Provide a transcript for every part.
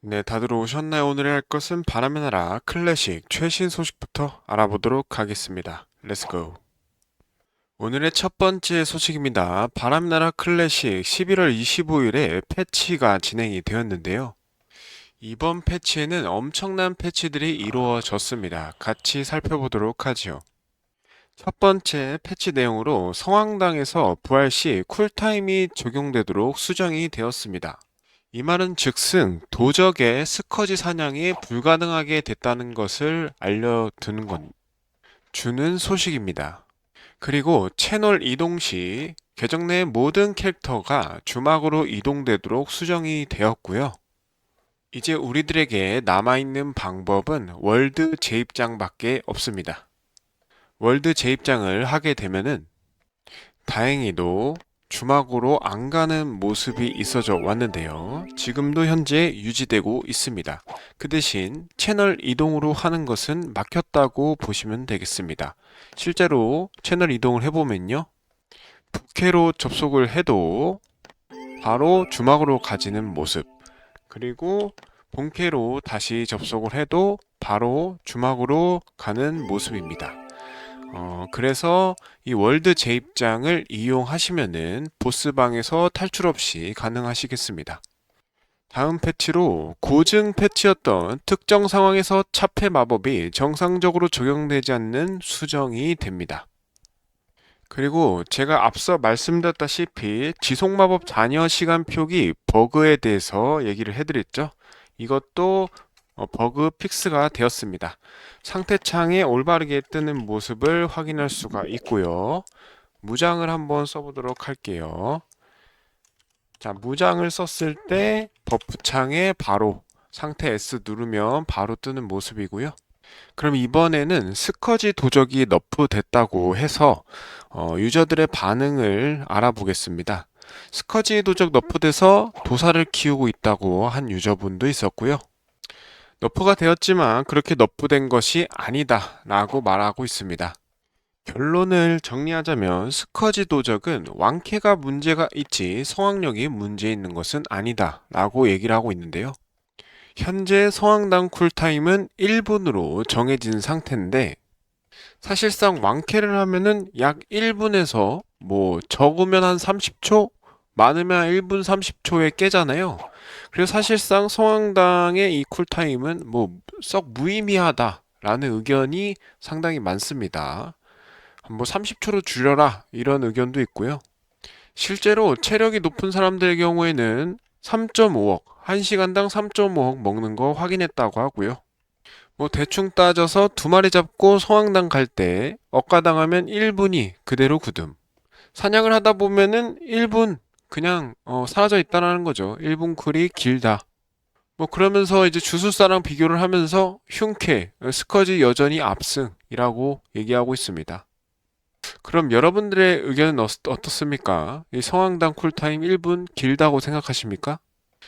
네, 다들 오셨나요? 오늘 할 것은 바람의 나라 클래식 최신 소식부터 알아보도록 하겠습니다. 렛츠고. 오늘의 첫 번째 소식입니다. 바람의 나라 클래식 11월 25일에 패치가 진행이 되었는데요. 이번 패치에는 엄청난 패치들이 이루어졌습니다. 같이 살펴보도록 하지요. 첫 번째 패치 내용으로 성황당에서 부활 시 쿨타임이 적용되도록 수정이 되었습니다. 이 말은 즉슨 도적의 스커지 사냥이 불가능하게 됐다는 것을 알려두는 건 주는 소식입니다. 그리고 채널 이동 시 계정 내 모든 캐릭터가 주막으로 이동되도록 수정이 되었고요. 이제 우리들에게 남아있는 방법은 월드 재입장밖에 없습니다. 월드 재입장을 하게 되면은 다행히도 주막으로 안 가는 모습이 있어져 왔는데요. 지금도 현재 유지되고 있습니다. 그 대신 채널 이동으로 하는 것은 막혔다고 보시면 되겠습니다. 실제로 채널 이동을 해보면요. 부캐로 접속을 해도 바로 주막으로 가지는 모습. 그리고 본캐로 다시 접속을 해도 바로 주막으로 가는 모습입니다. 어, 그래서 이 월드 재입장을 이용하시면은 보스방에서 탈출 없이 가능하시겠습니다. 다음 패치로 고증 패치였던 특정 상황에서 차폐 마법이 정상적으로 적용되지 않는 수정이 됩니다. 그리고 제가 앞서 말씀드렸다시피 지속 마법 잔여 시간 표기 버그에 대해서 얘기를 해드렸죠. 이것도 어, 버그 픽스가 되었습니다. 상태 창에 올바르게 뜨는 모습을 확인할 수가 있고요. 무장을 한번 써보도록 할게요. 자, 무장을 썼을 때 버프 창에 바로 상태 S 누르면 바로 뜨는 모습이고요. 그럼 이번에는 스커지 도적이 너프 됐다고 해서 어, 유저들의 반응을 알아보겠습니다. 스커지 도적 너프돼서 도사를 키우고 있다고 한 유저분도 있었고요. 너프가 되었지만 그렇게 너프된 것이 아니다 라고 말하고 있습니다. 결론을 정리하자면 스커지 도적은 왕캐가 문제가 있지 성황력이 문제 있는 것은 아니다 라고 얘기를 하고 있는데요. 현재 성황당 쿨타임은 1분으로 정해진 상태인데 사실상 왕캐를 하면은 약 1분에서 뭐 적으면 한 30초 많으면 1분 30초에 깨잖아요. 그래서 사실상 성황당의 이 쿨타임은 뭐 썩 무의미하다라는 의견이 상당히 많습니다. 뭐 30초로 줄여라 이런 의견도 있고요. 실제로 체력이 높은 사람들의 경우에는 3.5억, 1시간당 3.5억 먹는 거 확인했다고 하고요. 뭐 대충 따져서 두 마리 잡고 성황당 갈 때 억가당하면 1분이 그대로 굳음. 사냥을 하다 보면은 1분 그냥 어, 사라져 있다라는 거죠. 1분 쿨이 길다. 뭐 그러면서 이제 주술사랑 비교를 하면서 흉캐, 스커지 여전히 압승이라고 얘기하고 있습니다. 그럼 여러분들의 의견은 어, 어떻습니까? 이 성황당 쿨타임 1분 길다고 생각하십니까?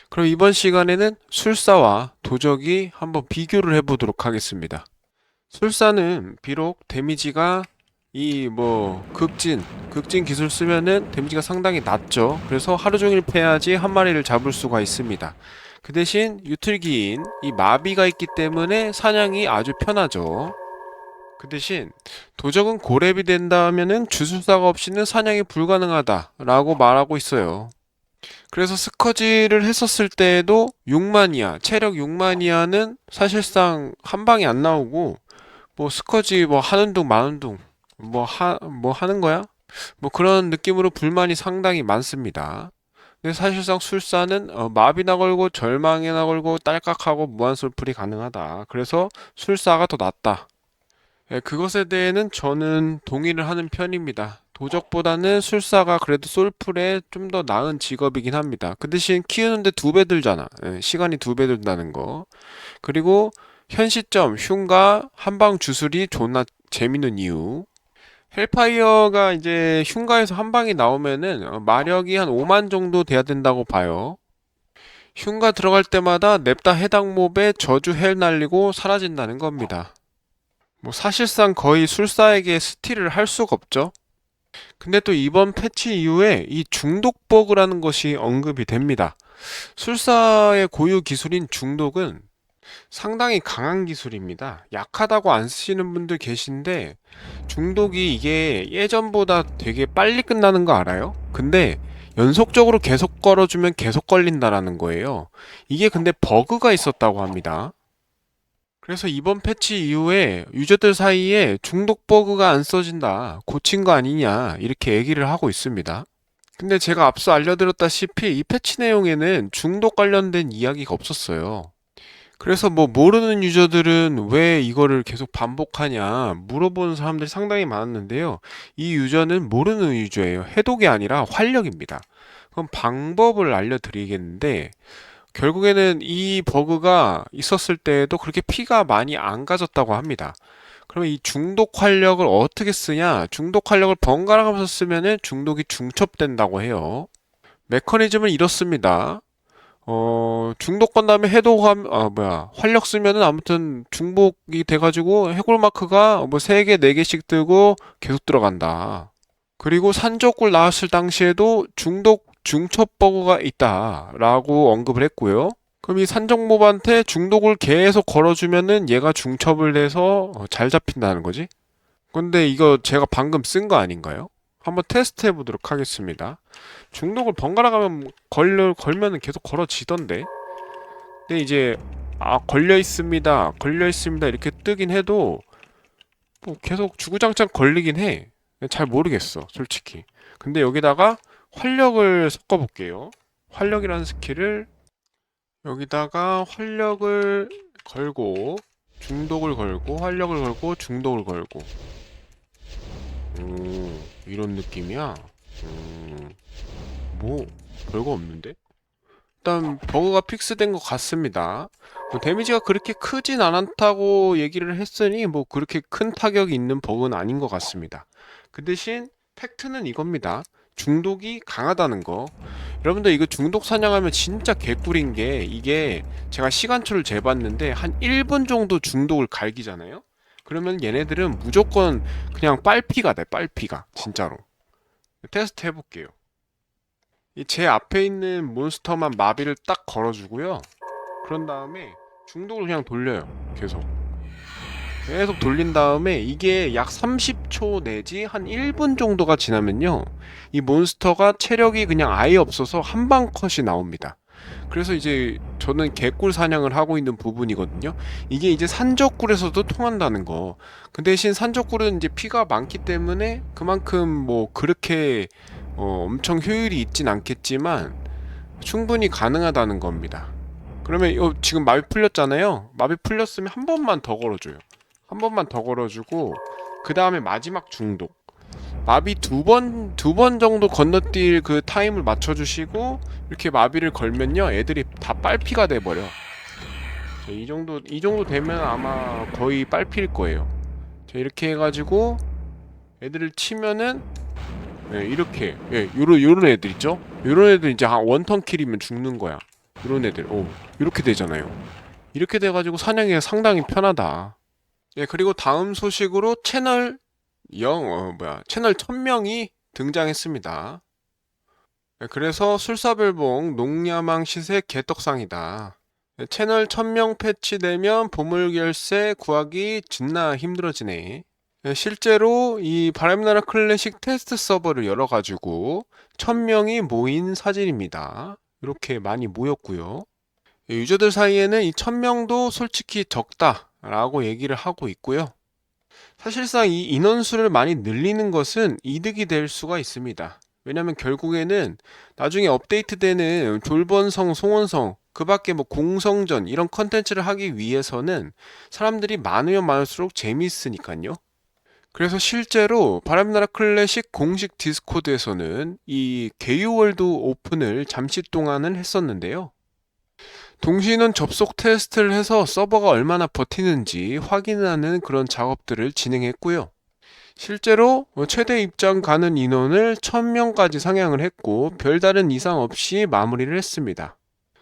그럼 이번 시간에는 술사와 도적이 한번 비교를 해보도록 하겠습니다. 술사는 비록 데미지가 이 뭐 극진 극진 기술 쓰면은 데미지가 상당히 낮죠. 그래서 하루 종일 패야지 한 마리를 잡을 수가 있습니다. 그 대신 유틀기인 이 마비가 있기 때문에 사냥이 아주 편하죠. 그 대신 도적은 고렙이 된다면은 주술사가 없이는 사냥이 불가능하다라고 말하고 있어요. 그래서 스커지를 했었을 때에도 6마니아, 체력 6마니아는 사실상 한 방에 안 나오고 뭐 스커지 뭐 하는 둥 마는 둥 뭐 하, 뭐 하는 거야? 뭐 그런 느낌으로 불만이 상당히 많습니다. 근데 사실상 술사는 어, 마비나 걸고 절망이나 걸고 딸깍하고 무한솔풀이 가능하다. 그래서 술사가 더 낫다. 예, 그것에 대해는 저는 동의를 하는 편입니다. 도적보다는 술사가 그래도 솔풀에 좀 더 나은 직업이긴 합니다. 그 대신 키우는데 두 배 들잖아. 예, 시간이 두 배 든다는 거. 그리고 현 시점 흉가 한방 주술이 존나 재밌는 이유. 헬파이어가 이제 흉가에서 한 방이 나오면은 어, 마력이 한 5만 정도 돼야 된다고 봐요. 흉가 들어갈 때마다 냅다 해당 몹에 저주 헬 날리고 사라진다는 겁니다. 뭐 사실상 거의 술사에게 스틸을 할 수가 없죠. 근데 또 이번 패치 이후에 이 중독 버그라는 것이 언급이 됩니다. 술사의 고유 기술인 중독은 상당히 강한 기술입니다. 약하다고 안 쓰시는 분들 계신데 중독이 이게 예전보다 되게 빨리 끝나는 거 알아요? 근데 연속적으로 계속 걸어주면 계속 걸린다라는 거예요. 이게 근데 버그가 있었다고 합니다. 그래서 이번 패치 이후에 유저들 사이에 중독 버그가 안 써진다, 고친 거 아니냐, 이렇게 얘기를 하고 있습니다. 근데 제가 앞서 알려드렸다시피 이 패치 내용에는 중독 관련된 이야기가 없었어요. 그래서 뭐 모르는 유저들은 왜 이거를 계속 반복하냐 물어보는 사람들이 상당히 많았는데요. 이 유저는 모르는 유저예요. 해독이 아니라 활력입니다. 그럼 방법을 알려드리겠는데 결국에는 이 버그가 있었을 때에도 그렇게 피가 많이 안 가졌다고 합니다. 그러면 이 중독 활력을 어떻게 쓰냐? 중독 활력을 번갈아 가면서 쓰면은 중독이 중첩된다고 해요. 메커니즘은 이렇습니다. 어, 중독 건 다음에 해독함, 아, 뭐야, 활력 쓰면은 아무튼 중복이 돼가지고 해골 마크가 뭐 3개, 4개씩 뜨고 계속 들어간다. 그리고 산적굴 나왔을 당시에도 중독 중첩 버그가 있다 라고 언급을 했고요. 그럼 이 산적몹한테 중독을 계속 걸어주면은 얘가 중첩을 해서 어, 잘 잡힌다는 거지? 근데 이거 제가 방금 쓴 거 아닌가요? 한번 테스트 해보도록 하겠습니다. 중독을 번갈아 가면 걸려 걸면은 계속 걸어지던데. 근데 이제 아 걸려 있습니다, 걸려 있습니다 이렇게 뜨긴 해도 뭐 계속 주구장창 걸리긴 해. 잘 모르겠어, 솔직히. 근데 여기다가 활력을 섞어 볼게요. 활력이라는 스킬을 여기다가 활력을 걸고 중독을 걸고 활력을 걸고 중독을 걸고 오 이런 느낌이야. 음, 뭐 별거 없는데? 일단 버그가 픽스된 것 같습니다. 뭐 데미지가 그렇게 크진 않다고 얘기를 했으니 뭐 그렇게 큰 타격이 있는 버그는 아닌 것 같습니다. 그 대신 팩트는 이겁니다. 중독이 강하다는 거. 여러분들 이거 중독 사냥하면 진짜 개꿀인 게 이게 제가 시간초를 재봤는데 한 1분 정도 중독을 갈기잖아요 그러면 얘네들은 무조건 그냥 빨피가 돼 빨피가 진짜로 테스트 해볼게요 이 제 앞에 있는 몬스터만 마비를 딱 걸어주고요 그런 다음에 중독을 그냥 돌려요 계속 계속 돌린 다음에 이게 약 30초 내지 한 1분 정도가 지나면요. 이 몬스터가 체력이 그냥 아예 없어서 한방 컷이 나옵니다. 그래서 이제 저는 개꿀 사냥을 하고 있는 부분이거든요. 이게 이제 산적굴에서도 통한다는 거. 그 대신 산적굴은 이제 피가 많기 때문에 그만큼 뭐 그렇게 어 엄청 효율이 있진 않겠지만 충분히 가능하다는 겁니다. 그러면 어 지금 마비 풀렸잖아요. 마비 풀렸으면 한 번만 더 걸어줘요. 한 번만 더 걸어주고 그 다음에 마지막 중독 마비 두 번 두 번 정도 건너뛸 그 타임을 맞춰주시고 이렇게 마비를 걸면요 애들이 다 빨피가 돼버려. 자, 이 정도 이 정도 되면 아마 거의 빨피일 거예요. 자, 이렇게 해가지고 애들을 치면은 예, 이렇게. 예, 요런 요런 애들 있죠? 요런 애들 이제 한 원턴 킬이면 죽는 거야. 요런 애들. 오 이렇게 되잖아요. 이렇게 돼가지고 사냥이 상당히 편하다. 예, 그리고 다음 소식으로 채널 0, 어, 뭐야, 채널 1000명이 등장했습니다. 예, 그래서 술사별봉 농야망 시세 개떡상이다. 예, 채널 1000명 패치되면 보물결세 구하기 진나 힘들어지네. 예, 실제로 이 바람나라 클래식 테스트 서버를 열어가지고 1000명이 모인 사진입니다. 이렇게 많이 모였고요. 예, 유저들 사이에는 이 1000명도 솔직히 적다. 라고 얘기를 하고 있고요. 사실상 이 인원수를 많이 늘리는 것은 이득이 될 수가 있습니다. 왜냐면 결국에는 나중에 업데이트되는 졸번성, 송원성, 그 밖에 뭐 공성전 이런 컨텐츠를 하기 위해서는 사람들이 많으면 많을수록 재미있으니까요. 그래서 실제로 바람나라 클래식 공식 디스코드에서는 이 게이월드 오픈을 잠시 동안은 했었는데요. 동시인원 접속 테스트를 해서 서버가 얼마나 버티는지 확인하는 그런 작업들을 진행했고요. 실제로 최대 입장 가는 인원을 1000명까지 상향을 했고 별다른 이상 없이 마무리를 했습니다.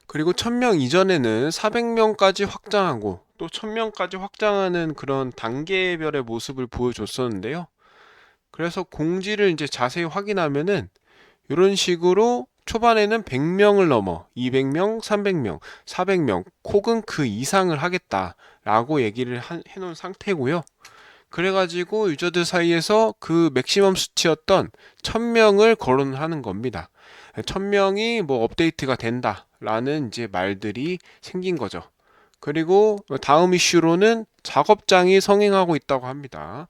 그리고 1000명 이전에는 400명까지 확장하고 또 1000명까지 확장하는 그런 단계별의 모습을 보여줬었는데요. 그래서 공지를 이제 자세히 확인하면은 이런 식으로 초반에는 100명을 넘어 200명, 300명, 400명 혹은 그 이상을 하겠다라고 얘기를 한- 해놓은 상태고요. 그래가지고 유저들 사이에서 그 맥시멈 수치였던 1000명을 거론하는 겁니다. 1000명이 뭐 업데이트가 된다라는 이제 말들이 생긴 거죠. 그리고 다음 이슈로는 작업장이 성행하고 있다고 합니다.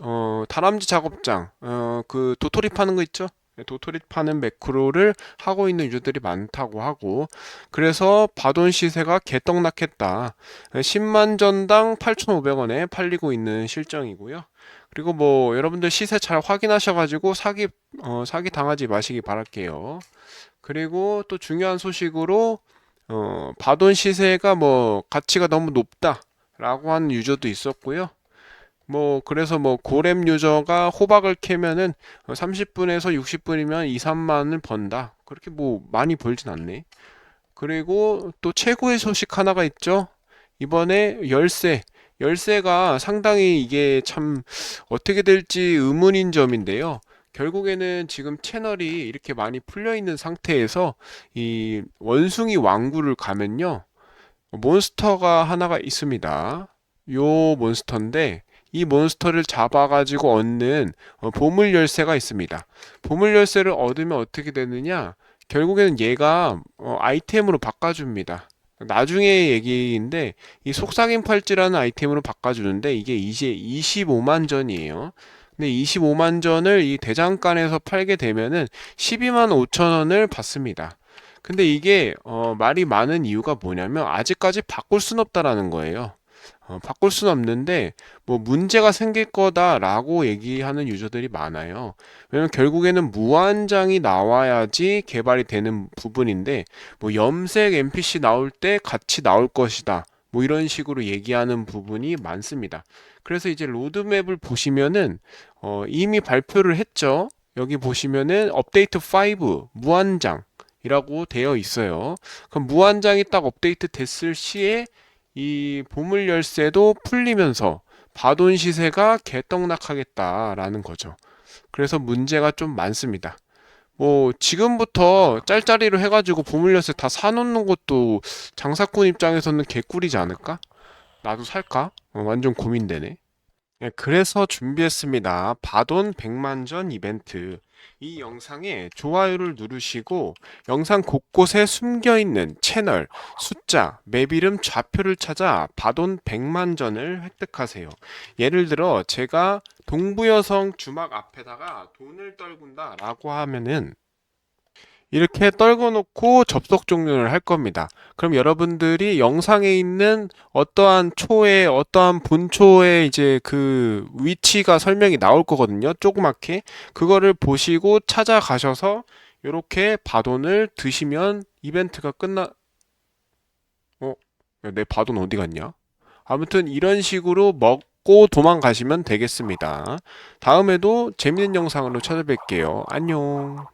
어, 다람쥐 작업장, 어, 그 도토리 파는 거 있죠? 네, 도토리 파는 매크로를 하고 있는 유저들이 많다고 하고, 그래서 바돈 시세가 개떡락했다. 10만 전당 8,500원에 팔리고 있는 실정이고요. 그리고 뭐 여러분들 시세 잘 확인하셔가지고 사기 어, 사기 당하지 마시기 바랄게요. 그리고 또 중요한 소식으로 어, 바돈 시세가 뭐 가치가 너무 높다라고 하는 유저도 있었고요. 뭐 그래서 뭐 고렘 유저가 호박을 캐면은 30분에서 60분이면 2, 3만을 번다. 그렇게 뭐 많이 벌진 않네. 그리고 또 최고의 소식 하나가 있죠. 이번에 열쇠. 열쇠가 상당히 이게 참 어떻게 될지 의문인 점인데요. 결국에는 지금 채널이 이렇게 많이 풀려 있는 상태에서 이 원숭이 왕구를 가면요. 몬스터가 하나가 있습니다. 요 몬스터인데 이 몬스터를 잡아가지고 얻는 어, 보물 열쇠가 있습니다. 보물 열쇠를 얻으면 어떻게 되느냐? 결국에는 얘가 어, 아이템으로 바꿔줍니다. 나중에 얘기인데 이 속삭임 팔찌라는 아이템으로 바꿔주는데 이게 이제 25만 전이에요. 근데 25만 전을 이 대장간에서 팔게 되면은 12만 5천 원을 받습니다. 근데 이게 어, 말이 많은 이유가 뭐냐면 아직까지 바꿀 순 없다라는 거예요. 어, 바꿀 수는 없는데 뭐 문제가 생길 거다라고 얘기하는 유저들이 많아요. 왜냐면 결국에는 무한장이 나와야지 개발이 되는 부분인데 뭐 염색 NPC 나올 때 같이 나올 것이다. 뭐 이런 식으로 얘기하는 부분이 많습니다. 그래서 이제 로드맵을 보시면은 어, 이미 발표를 했죠. 여기 보시면은 업데이트 5 무한장 이라고 되어 있어요. 그럼 무한장이 딱 업데이트 됐을 시에 이 보물 열쇠도 풀리면서 바돈 시세가 개떡락하겠다라는 거죠. 그래서 문제가 좀 많습니다. 뭐 지금부터 짤짤이로 해가지고 보물 열쇠 다 사놓는 것도 장사꾼 입장에서는 개꿀이지 않을까? 나도 살까? 어, 완전 고민되네. 네, 그래서 준비했습니다. 바돈 100만전 이벤트. 이 영상에 좋아요를 누르시고 영상 곳곳에 숨겨 있는 채널, 숫자, 맵 이름, 좌표를 찾아 바돈 100만 전을 획득하세요. 예를 들어 제가 동부여성 주막 앞에다가 돈을 떨군다 라고 하면은 이렇게 떨궈 놓고 접속 종료를 할 겁니다. 그럼 여러분들이 영상에 있는 어떠한 초에 어떠한 본초에 이제 그 위치가 설명이 나올 거거든요. 조그맣게 그거를 보시고 찾아가셔서 이렇게 바돈을 드시면 이벤트가 끝나 어? 야, 내 바돈 어디 갔냐? 아무튼 이런 식으로 먹고 도망가시면 되겠습니다. 다음에도 재밌는 영상으로 찾아뵐게요. 안녕.